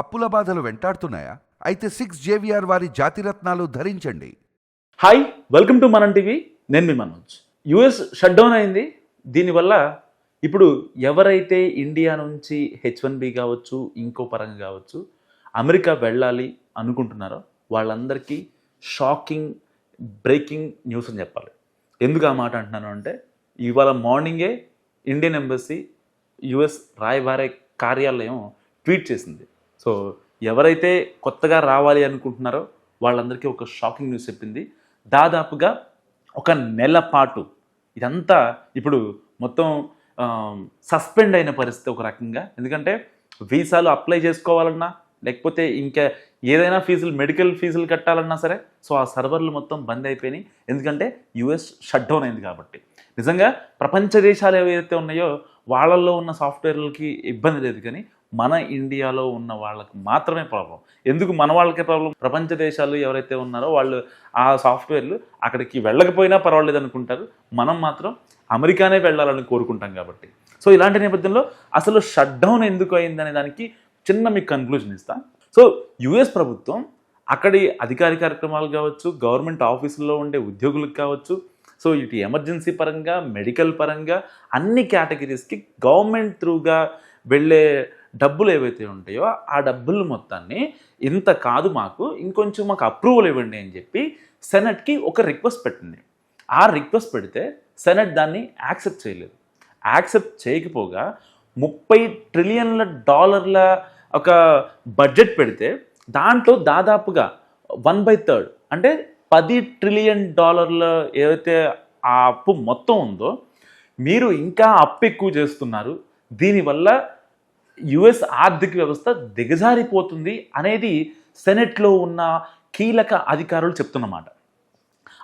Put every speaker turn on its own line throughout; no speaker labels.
అప్పుల బాధలు వెంటాడుతున్నాయా? అయితే సిక్స్ జేవిఆర్ వారి జాతిరత్నాలు ధరించండి.
Hi welcome to Manam TV నేను మీ మనోజ్. యుఎస్ షట్ డౌన్ అయింది. దీనివల్ల ఇప్పుడు ఎవరైతే ఇండియా నుంచి హెచ్ వన్ బి కావచ్చు ఇంకో పరంగా కావచ్చు అమెరికా వెళ్ళాలి అనుకుంటున్నారో వాళ్ళందరికీ షాకింగ్ బ్రేకింగ్ న్యూస్ అని చెప్పాలి. ఎందుకు ఆ మాట అంటున్నాను అంటే ఇవాళ మార్నింగే ఇండియన్ ఎంబసీ యుఎస్ రాయబార కార్యాలయం ట్వీట్ చేసింది. సో ఎవరైతే కొత్తగా రావాలి అనుకుంటున్నారో వాళ్ళందరికీ ఒక షాకింగ్ న్యూస్ చెప్పింది. దాదాపుగా ఒక నెల పాటు ఇదంతా ఇప్పుడు మొత్తం సస్పెండ్ అయిన పరిస్థితి ఒక రకంగా. ఎందుకంటే వీసాలు అప్లై చేసుకోవాలన్నా లేకపోతే ఇంకా ఏదైనా ఫీజులు మెడికల్ ఫీజులు కట్టాలన్నా సరే సో ఆ సర్వర్లు మొత్తం బంద్ అయిపోయినాయి. ఎందుకంటే యుఎస్ షట్ డౌన్ అయింది కాబట్టి. నిజంగా ప్రపంచ దేశాలు ఏవైతే ఉన్నాయో వాళ్ళల్లో ఉన్న సాఫ్ట్వేర్లకి ఇబ్బంది లేదు కానీ మన ఇండియాలో ఉన్న వాళ్ళకి మాత్రమే ప్రాబ్లం. ఎందుకు మన వాళ్ళకే ప్రాబ్లం? ప్రపంచ దేశాలు ఎవరైతే ఉన్నారో వాళ్ళు ఆ సాఫ్ట్వేర్లు అక్కడికి వెళ్ళకపోయినా పర్వాలేదు అనుకుంటారు. మనం మాత్రం అమెరికానే వెళ్ళాలని కోరుకుంటాం కాబట్టి. సో ఇలాంటి నేపథ్యంలో అసలు షట్ డౌన్ ఎందుకు అయిందనే దానికి చిన్న మీకు కన్క్లూజన్ ఇస్తా. సో యుఎస్ ప్రభుత్వం అక్కడి అధికారి కార్యక్రమాలు కావచ్చు గవర్నమెంట్ ఆఫీసుల్లో ఉండే ఉద్యోగులకు కావచ్చు సో ఇటు ఎమర్జెన్సీ పరంగా మెడికల్ పరంగా అన్ని కేటగిరీస్కి గవర్నమెంట్ త్రూగా వెళ్ళే డబ్బులు ఏవైతే ఉంటాయో ఆ డబ్బులు మొత్తాన్ని ఇంత కాదు మాకు ఇంకొంచెం మాకు అప్రూవల్ ఇవ్వండి అని చెప్పి సెనెట్కి ఒక రిక్వెస్ట్ పెట్టింది. ఆ రిక్వెస్ట్ పెడితే సెనెట్ దాన్ని యాక్సెప్ట్ చేయలేదు. యాక్సెప్ట్ చేయకపోగా ముప్పై ట్రిలియన్ల డాలర్ల ఒక బడ్జెట్ పెడితే దాంట్లో దాదాపుగా వన్ బై థర్డ్ అంటే పది ట్రిలియన్ డాలర్ల ఏదైతే ఆ అప్పు మొత్తం ఉందో మీరు ఇంకా అప్పు ఎక్కువ చేస్తున్నారు. దీనివల్ల యుఎస్ ఆర్థిక వ్యవస్థ దిగజారిపోతుంది అనేది సెనెట్లో ఉన్న కీలక అధికారులు చెప్తున్నమాట.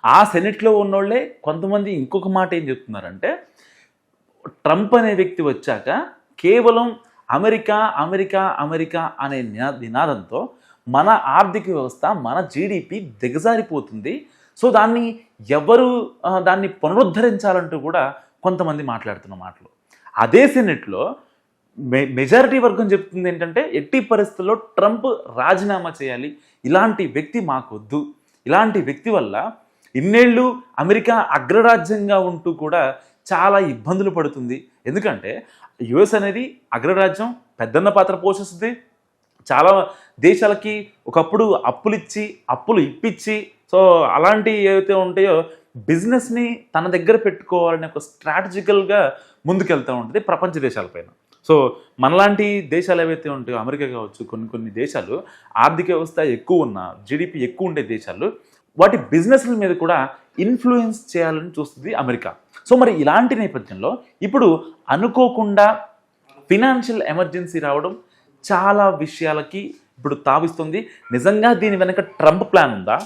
ఆ సెనెట్లో ఉన్నోళ్ళే కొంతమంది ఇంకొక మాట ఏం చెప్తున్నారంటే ట్రంప్ అనే వ్యక్తి వచ్చాక కేవలం అమెరికా అమెరికా అమెరికా అనే నినాదంతో మన ఆర్థిక వ్యవస్థ మన జీడిపి దిగజారిపోతుంది. సో దాన్ని ఎవరు దాన్ని పునరుద్ధరించాలంటూ కూడా కొంతమంది మాట్లాడుతున్న మాటలు. అదే సెనెట్లో మెజారిటీ వర్గం చెప్తుంది ఏంటంటే ఎట్టి పరిస్థితుల్లో ట్రంప్ రాజీనామా చేయాలి. ఇలాంటి వ్యక్తి మాకొద్దు. ఇలాంటి వ్యక్తి వల్ల ఇన్నేళ్ళు అమెరికా అగ్రరాజ్యంగా ఉంటూ కూడా చాలా ఇబ్బందులు పడుతుంది. ఎందుకంటే యుఎస్ అనేది అగ్రరాజ్యం పెద్దన్న పాత్ర పోషిస్తుంది. చాలా దేశాలకి ఒకప్పుడు అప్పులు ఇచ్చి అప్పులు ఇప్పించి సో అలాంటివి ఏవైతే ఉంటాయో బిజినెస్ని తన దగ్గర పెట్టుకోవాలనే ఒక స్ట్రాటజికల్గా ముందుకెళ్తూ ఉంటుంది ప్రపంచ దేశాలపైన సో మనలాంటి దేశాలు ఏవైతే ఉంటాయో అమెరికా కావచ్చు కొన్ని కొన్ని దేశాలు ఆర్థిక వ్యవస్థ ఎక్కువ ఉన్న జీడిపి ఎక్కువ ఉండే దేశాలు వాటి బిజినెస్ల మీద కూడా ఇన్ఫ్లుయెన్స్ చేయాలని చూస్తుంది అమెరికా. సో మరి ఇలాంటి నేపథ్యంలో ఇప్పుడు అనుకోకుండా ఫినాన్షియల్ ఎమర్జెన్సీ రావడం చాలా విషయాలకి ఇప్పుడు తావిస్తుంది. నిజంగా దీని వెనక ట్రంప్ ప్లాన్ ఉందా?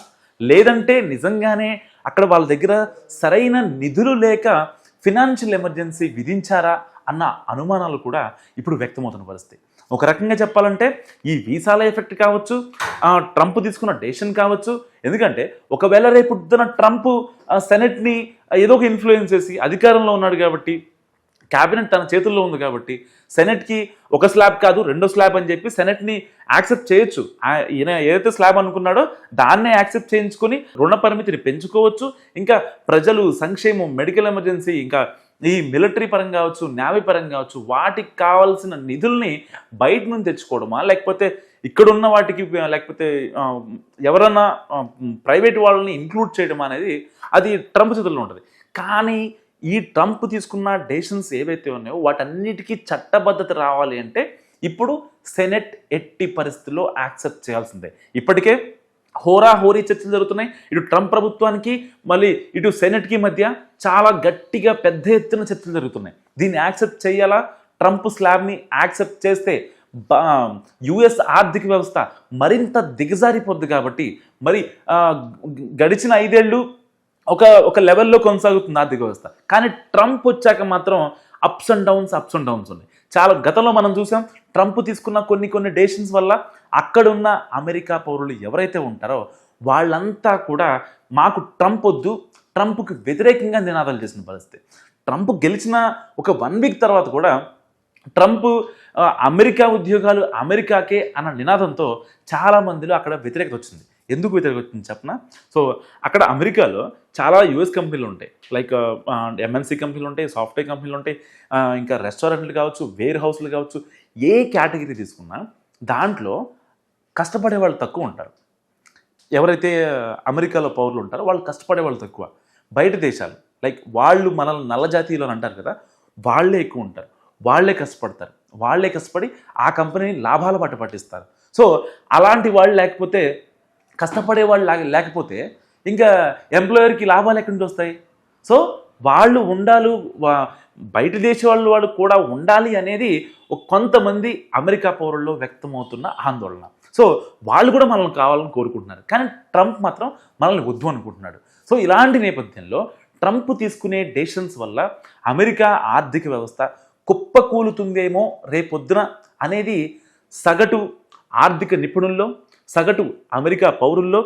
లేదంటే నిజంగానే అక్కడ వాళ్ళ దగ్గర సరైన నిధులు లేక ఫినాన్షియల్ ఎమర్జెన్సీ విధించారా? అన్న అనుమానాలు కూడా ఇప్పుడు వ్యక్తమవుతున్న పరిస్థితి. ఒక రకంగా చెప్పాలంటే ఈ వీసాల ఎఫెక్ట్ కావచ్చు ఆ, ట్రంప్ తీసుకున్న డెసిషన్ కావచ్చు. ఎందుకంటే ఒకవేళ రేపు పొద్దున ట్రంప్ ఆ, సెనెట్ని ఏదో ఒక ఇన్ఫ్లుయెన్స్ చేసి అధికారంలో ఉన్నాడు కాబట్టి క్యాబినెట్ తన చేతుల్లో ఉంది కాబట్టి సెనెట్కి ఒక స్లాబ్ కాదు రెండో స్లాబ్ అని చెప్పి సెనెట్ని యాక్సెప్ట్ చేయొచ్చు. ఈయన ఏదైతే స్లాబ్ అనుకున్నాడో దాన్నే యాక్సెప్ట్ చేయించుకొని రుణ పరిమితిని పెంచుకోవచ్చు. ఇంకా ప్రజలు సంక్షేమం మెడికల్ ఎమర్జెన్సీ ఇంకా ఈ మిలిటరీ పరంగా కావచ్చు నేవీ పరంగా కావచ్చు వాటికి కావాల్సిన నిధుల్ని బయట నుంచి తెచ్చుకోవడమా? లేకపోతే ఇక్కడున్న వాటికి లేకపోతే ఎవరన్నా ప్రైవేట్ వాళ్ళని ఇంక్లూడ్ చేయడం అనేది అది ట్రంప్ చేతుల్లో ఉంటుంది. కానీ ఈ ట్రంప్ తీసుకున్న డెసిషన్స్ ఏవైతే ఉన్నాయో వాటన్నిటికీ చట్టబద్ధత రావాలి అంటే ఇప్పుడు సెనెట్ ఎట్టి పరిస్థితుల్లో యాక్సెప్ట్ చేయాల్సిందే. ఇప్పటికే హోరా హోరీ చర్చలు జరుగుతున్నాయి. ఇటు ట్రంప్ ప్రభుత్వానికి మళ్ళీ ఇటు సెనెట్కి మధ్య చాలా గట్టిగా పెద్ద ఎత్తున చర్చలు జరుగుతున్నాయి. దీన్ని యాక్సెప్ట్ చేయాలా? ట్రంప్ స్లాబ్ని యాక్సెప్ట్ చేస్తే యుఎస్ ఆర్థిక వ్యవస్థ మరింత దిగజారిపోద్ది కాబట్టి మరి గడిచిన ఐదేళ్ళు ఒక ఒక లెవెల్లో కొనసాగుతుంది ఆర్థిక వ్యవస్థ. కానీ ట్రంప్ వచ్చాక మాత్రం ups and downs ups and downs ఉన్నాయి. చాలా గతంలో మనం చూసాం ట్రంప్ తీసుకున్న కొన్ని కొన్ని డెసిషన్స్ వల్ల అక్కడున్న అమెరికా పౌరులు ఎవరైతే ఉంటారో వాళ్ళంతా కూడా మాకు ట్రంప్ వద్దు ట్రంప్కి వ్యతిరేకంగా నినాదాలు చేసిన పరిస్థితి. ట్రంప్ గెలిచిన ఒక వన్ వీక్ తర్వాత కూడా ట్రంప్ అమెరికా ఉద్యోగాలు అమెరికాకే అన్న నినాదంతో చాలా మందిలో అక్కడ వ్యతిరేకత వచ్చింది. ఎందుకు వ్యతిరేకత వచ్చింది చెప్పనా? సో అక్కడ అమెరికాలో చాలా యుఎస్ కంపెనీలు ఉంటాయి. లైక్ ఎంఎన్సీ కంపెనీలు ఉంటాయి సాఫ్ట్వేర్ కంపెనీలు ఉంటాయి ఇంకా రెస్టారెంట్లు కావచ్చు వేర్ హౌస్లు కావచ్చు ఏ కేటగిరీ తీసుకున్నా దాంట్లో కష్టపడే వాళ్ళు తక్కువ ఉంటారు. ఎవరైతే అమెరికాలో పౌరులు ఉంటారో వాళ్ళు కష్టపడే వాళ్ళు తక్కువ. బయట దేశాలు లైక్ వాళ్ళు మనల్ని నల్ల జాతీయులు అని అంటారు కదా వాళ్ళే ఎక్కువ ఉంటారు. వాళ్ళే కష్టపడతారు. వాళ్ళే కష్టపడి ఆ కంపెనీని లాభాల పట్టు పట్టిస్తారు. సో అలాంటి వాళ్ళు లేకపోతే కష్టపడే వాళ్ళు లేకపోతే ఇంకా ఎంప్లాయర్కి లాభాలు ఎక్కడి నుంచి వస్తాయి? సో వాళ్ళు ఉండాలి బయట దేశ వాళ్ళు వాళ్ళు కూడా ఉండాలి అనేది కొంతమంది అమెరికా పౌరుల్లో వ్యక్తమవుతున్న ఆందోళన. సో వాళ్ళు కూడా మనల్ని కావాలని కోరుకుంటున్నారు. కానీ ట్రంప్ మాత్రం మనల్ని వద్దు అనుకుంటున్నాడు. సో ఇలాంటి నేపథ్యంలో ట్రంప్ తీసుకునే డెసిషన్స్ వల్ల అమెరికా ఆర్థిక వ్యవస్థ కుప్పకూలుతుందేమో రేపొద్దున అనేది సగటు ఆర్థిక నిపుణుల్లో సగటు అమెరికా పౌరుల్లో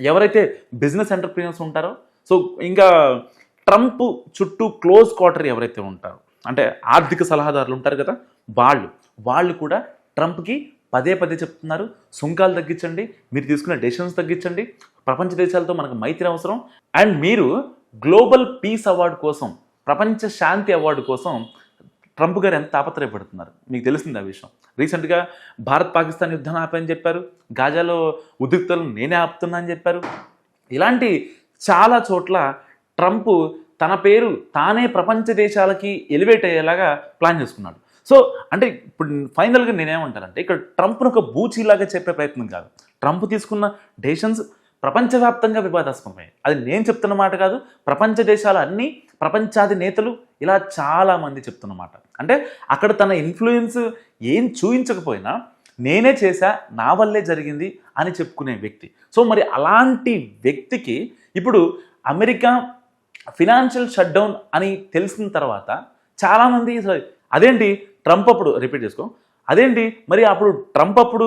ఎవరైతే బిజినెస్ ఎంటర్ప్రీనర్స్ ఉంటారో సో ఇంకా ట్రంప్ చుట్టూ క్లోజ్ క్వార్టర్ ఎవరైతే ఉంటారో అంటే ఆర్థిక సలహాదారులు ఉంటారు కదా వాళ్ళు వాళ్ళు కూడా ట్రంప్కి పదే పదే చెప్తున్నారు. సుంకాలు తగ్గించండి మీరు తీసుకున్న డెసిషన్స్ తగ్గించండి. ప్రపంచ దేశాలతో మనకు మైత్రి అవసరం. అండ్ మీరు గ్లోబల్ పీస్ అవార్డు కోసం ప్రపంచ శాంతి అవార్డు కోసం ట్రంప్ గారు ఎంత తాపత్రయపడుతున్నారు? మీకు తెలిసింది ఆ విషయం. రీసెంట్గా భారత్ పాకిస్తాన్ యుద్ధం ఆపని చెప్పారు. గాజాలో ఉద్రిక్తలను నేనే ఆపుతున్నా అని చెప్పారు. ఇలాంటి చాలా చోట్ల ట్రంప్ తన పేరు తానే ప్రపంచ దేశాలకి ఎలివేట్ అయ్యేలాగా ప్లాన్ చేసుకున్నాడు. సో అంటే ఇప్పుడు ఫైనల్గా నేనేమంటానంటే ఇక్కడ ట్రంప్ను ఒక బూచీలాగా చెప్పే ప్రయత్నం కాదు. ట్రంప్ తీసుకున్న డెసిషన్స్ ప్రపంచవ్యాప్తంగా వివాదాస్పదమే. అది నేను చెప్తున్న మాట కాదు ప్రపంచ దేశాలు అన్ని ప్రపంచాది నేతలు ఇలా చాలామంది చెప్తున్నమాట చెప్తున్న మాట. అంటే అక్కడ తన ఇన్ఫ్లుయెన్స్ ఏం చూయించకపోయినా నేనే చేశా నా వల్లే జరిగింది అని చెప్పుకునే వ్యక్తి. సో మరి అలాంటి వ్యక్తికి ఇప్పుడు అమెరికా ఫినాన్షియల్ షట్డౌన్ అని తెలిసిన తర్వాత చాలామంది అదేంటి? ట్రంప్ అప్పుడు రిపీట్ చేసుకో. అదేంటి? మరి అప్పుడు ట్రంప్ అప్పుడు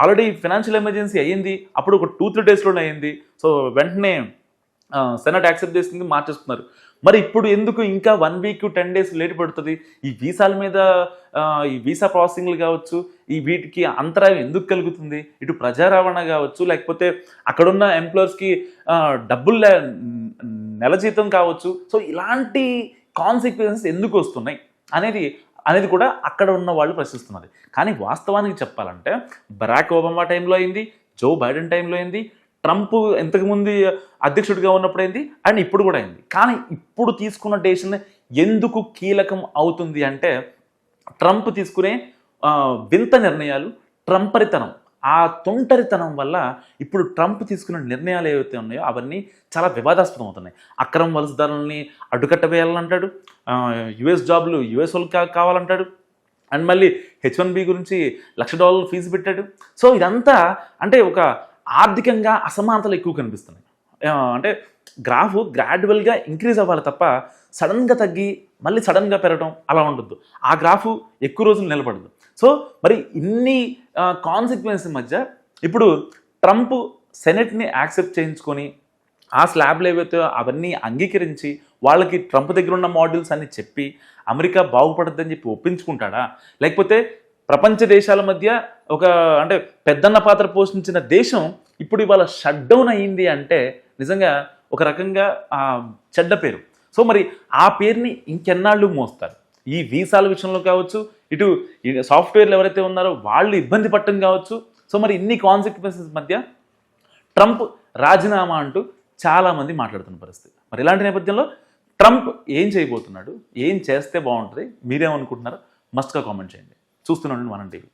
ఆల్రెడీ ఫినాన్షియల్ ఎమర్జెన్సీ అయ్యింది. అప్పుడు ఒక టూ త్రీ డేస్లోనే అయ్యింది. సో వెంటనే సెనట్ యాక్సెప్ట్ చేసింది మార్చేస్తున్నారు మరి ఇప్పుడు ఎందుకు ఇంకా one week ten days late పడుతుంది? ఈ వీసాల మీద ఈ వీసా ప్రాసెసింగ్లు కావచ్చు ఈ వీటికి అంతరాయం ఎందుకు కలుగుతుంది? ఇటు ప్రజా రవాణా కావచ్చు లేకపోతే అక్కడున్న ఎంప్లాయర్స్కి డబ్బులు నెల జీతం కావచ్చు. సో ఇలాంటి కాన్సిక్వెన్సెస్ ఎందుకు వస్తున్నాయి? అనేది అనేది కూడా అక్కడ ఉన్న వాళ్ళు ప్రశ్నిస్తున్నది. కానీ వాస్తవానికి చెప్పాలంటే బరాక్ ఒబామా టైంలో అయింది జో బైడెన్ టైంలో అయింది ట్రంప్ ఇంతకుముందు అధ్యక్షుడిగా ఉన్నప్పుడు అయింది అండ్ ఇప్పుడు కూడా అయింది. కానీ ఇప్పుడు తీసుకున్న డెసిషన్ ఎందుకు కీలకం అవుతుంది అంటే ట్రంప్ తీసుకునే వింత నిర్ణయాలు ట్రంపరితనం. ఆ తొంటరితనం వల్ల ఇప్పుడు ట్రంప్ తీసుకున్న నిర్ణయాలు ఏవైతే ఉన్నాయో అవన్నీ చాలా వివాదాస్పదం అవుతున్నాయి. అక్రమ వలసదారులని అడ్డుకట్ట వేయాలంటాడు యుఎస్ జాబ్లు యుఎస్ వాళ్ళకి కావాలంటాడు అండ్ మళ్ళీ హెచ్ వన్ బి గురించి లక్ష డాలర్లు ఫీజు పెట్టాడు. సో ఇదంతా అంటే ఒక ఆర్థికంగా అసమానతలు ఎక్కువ కనిపిస్తున్నాయి. అంటే గ్రాఫ్ గ్రాడ్యువల్గా ఇంక్రీజ్ అవ్వాలి తప్ప సడన్గా తగ్గి మళ్ళీ సడన్గా పెరగడం అలా ఉండొద్దు. ఆ గ్రాఫ్ ఎక్కువ రోజులు నిలబడదు. సో మరి ఇన్ని కాన్సిక్వెన్స్ మధ్య ఇప్పుడు ట్రంప్ సెనెట్ని యాక్సెప్ట్ చేయించుకొని ఆ స్లాబ్లు ఏవైతే అవన్నీ అంగీకరించి వాళ్ళకి ట్రంప్ దగ్గర ఉన్న మాడ్యూల్స్ అన్ని చెప్పి అమెరికా బాగుపడద్దని చెప్పి ఒప్పించుకుంటాడా? లేకపోతే ప్రపంచ దేశాల మధ్య ఒక అంటే పెద్దన్న పాత్ర పోషించిన దేశం ఇప్పుడు ఇవాళ షట్ డౌన్ అయ్యింది అంటే నిజంగా ఒక రకంగా చెడ్డ పేరు. సో మరి ఆ పేరుని ఇంకెన్నాళ్ళు మోస్తారు? ఈ వీసాల విషయంలో కావచ్చు ఇటు ఈ సాఫ్ట్వేర్లు ఎవరైతే ఉన్నారో వాళ్ళు ఇబ్బంది పట్టడం కావచ్చు. సో మరి ఇన్ని కాన్సిక్వెన్సెస్ మధ్య ట్రంప్ రాజీనామా అంటూ చాలామంది మాట్లాడుతున్న పరిస్థితి. మరి ఇలాంటి నేపథ్యంలో ట్రంప్ ఏం చేయబోతున్నాడు? ఏం చేస్తే బాగుంటుంది? మీరేమనుకుంటున్నారో మస్ట్గా కామెంట్ చేయండి. చూస్తున్నాండి మనం టీవీ